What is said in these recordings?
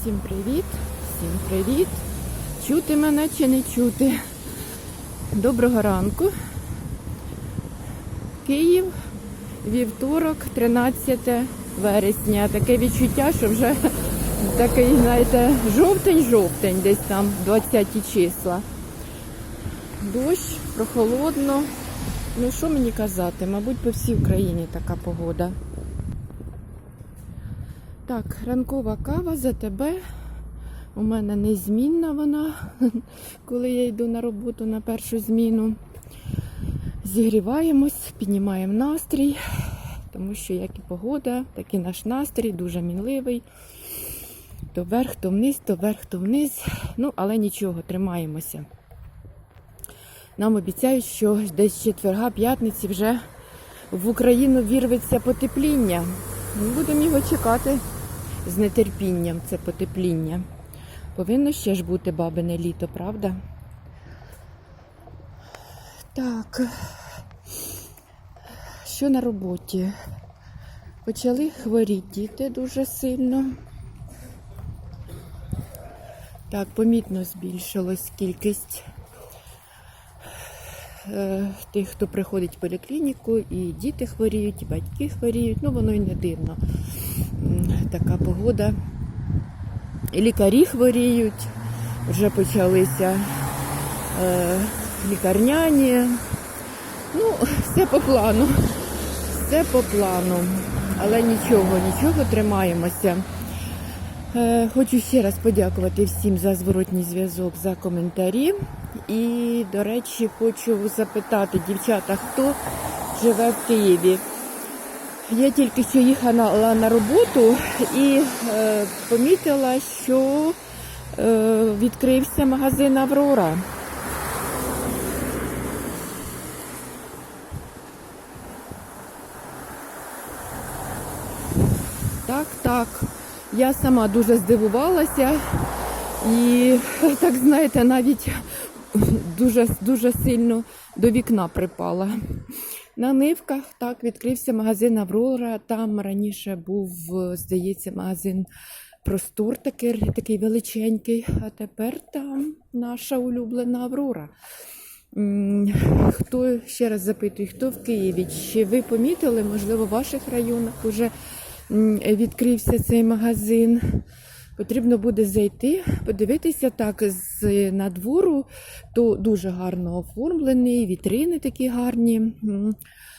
Всім привіт, всім привіт. Чути мене чи не чути? Доброго ранку. Київ, вівторок, 13 вересня. Таке відчуття, що вже такий, знаєте, жовтень-жовтень, десь там 20 числа. Дощ, прохолодно. Ну що мені казати? Мабуть, по всій Україні така погода. Так, ранкова кава за тебе. У мене незмінна вона, коли я йду на роботу на першу зміну. Зігріваємось, піднімаємо настрій, тому що як і погода, так і наш настрій дуже мінливий. То вверх, то вниз, то вверх, то вниз. Ну, але нічого, тримаємося. Нам обіцяють, що десь четверга, п'ятниці вже в Україну вірветься потепління. Ми Будемо його чекати з нетерпінням, це потепління. Повинно ще ж бути бабине літо, правда? Так. Що на роботі? Почали хворіти діти дуже сильно. Так, помітно збільшилась кількість тих, хто приходить в поліклініку, і діти хворіють, і батьки хворіють. Ну, воно й не дивно. Така погода. І лікарі хворіють, вже почалися е, лікарняні. Ну, все по плану. Все по плану. Але нічого, нічого, тримаємося. Е, Хочу ще раз подякувати всім за зворотній зв'язок, за коментарі. І, до речі, хочу запитати, дівчата, хто живе в Києві. Я тільки що їхала на роботу і е, помітила, що е, відкрився магазин Аврора. Так, так. Я сама дуже здивувалася і, так знаєте, навіть дуже, дуже сильно до вікна припала. На нивках так відкрився магазин Аврора. Там раніше був, здається, магазин Простор такий, такий величенький, а тепер там наша улюблена Аврора. Хто ще раз запитую, хто в Києві? Чи ви помітили, можливо, в ваших районах вже м, відкрився цей магазин? Потрібно буде зайти, подивитися так з надвору, то дуже гарно оформлений, вітрини такі гарні,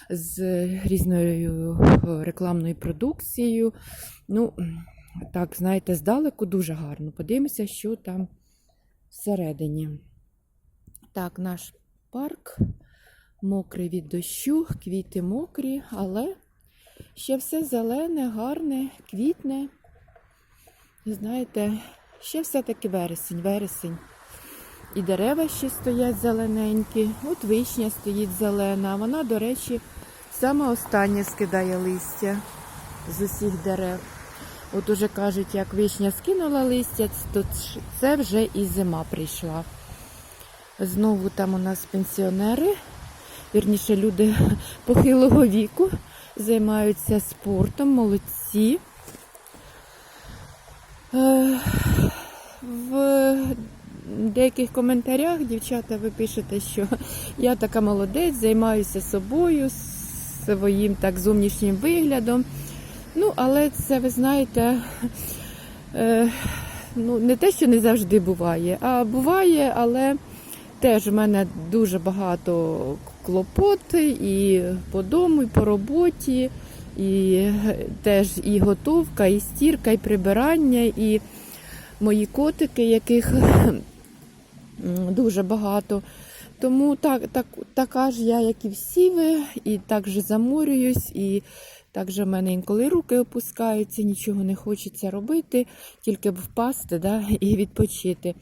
з різною е, рекламною продукцією. Ну, так, знаєте, здалеку дуже гарно. Подивимося, що там всередині. Так, наш парк мокрий від дощу, квіти мокрі, але ще все зелене, гарне, квітне. Знаєте, ще все-таки вересень, вересень. І дерева ще стоять зелененькі. От вишня стоїть зелена. Вона, до речі, саме остання скидає листя з усіх дерев. От уже кажуть, як вишня скинула листя, то це вже і зима прийшла. Знову там у нас пенсіонери, вірніше люди похилого віку, займаються спортом, молодці. Е, В деяких коментарях, дівчата, ви пишете, що я така молодець, займаюся собою, своїм так зовнішнім виглядом. Ну, але це, ви знаєте, е, ну, не те, що не завжди буває, а буває, але теж в мене дуже багато клопот і по дому, і по роботі, і теж і готовка, і стірка, і прибирання, і мої котики, яких дуже багато. Тому так, так, така ж я, як і всі ви, і так же заморююсь, і так же в мене інколи руки опускаються, нічого не хочеться робити, тільки б впасти да, і відпочити.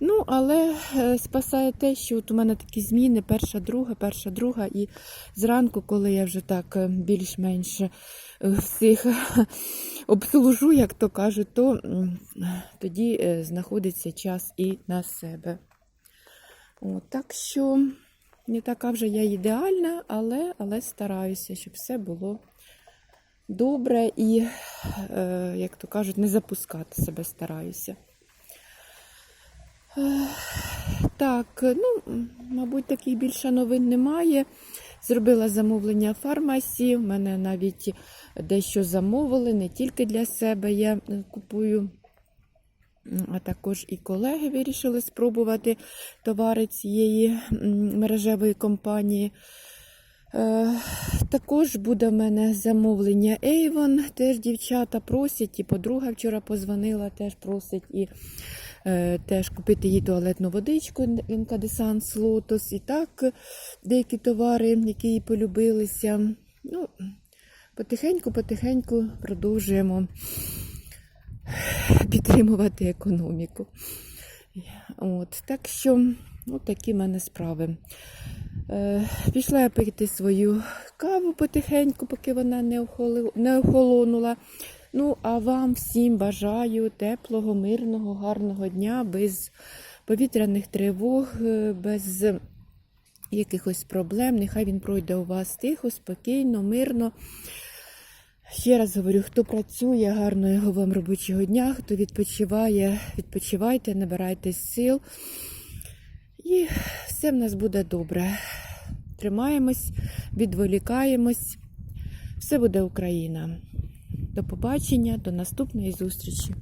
Ну, але е, спасає те, що от у мене такі зміни, перша, друга, перша, друга, і зранку, коли я вже так е, більш-менш е, всіх обслужу, як то кажуть, то тоді знаходиться час і на себе. От, так що не така вже я ідеальна, але, але стараюся, щоб все було добре і, е, як то кажуть, не запускати себе стараюся. Е, Так, ну, мабуть, таких більше новин немає. Зробила замовлення в фармасі. У мене навіть дещо замовили, не тільки для себе я купую, а також і колеги вирішили спробувати товари цієї мережевої компанії. Е, також буде в мене замовлення Avon. Теж дівчата просять, і подруга вчора позвонила, теж просить і е, теж купити їй туалетну водичку інкадесанс Лотос. І так деякі товари, які їй полюбилися. Ну, потихеньку-потихеньку продовжуємо підтримувати економіку. От, так що, от такі в мене справи. Е, Пішла я пити свою каву потихеньку, поки вона не, охолонула. Ну, а вам всім бажаю теплого, мирного, гарного дня, без повітряних тривог, е, без якихось проблем. Нехай він пройде у вас тихо, спокійно, мирно. Ще раз говорю, хто працює, гарного вам робочого дня, хто відпочиває, відпочивайте, набирайтесь сил. І все в нас буде добре. Тримаємось, відволікаємось. Все буде Україна. До побачення, до наступної зустрічі.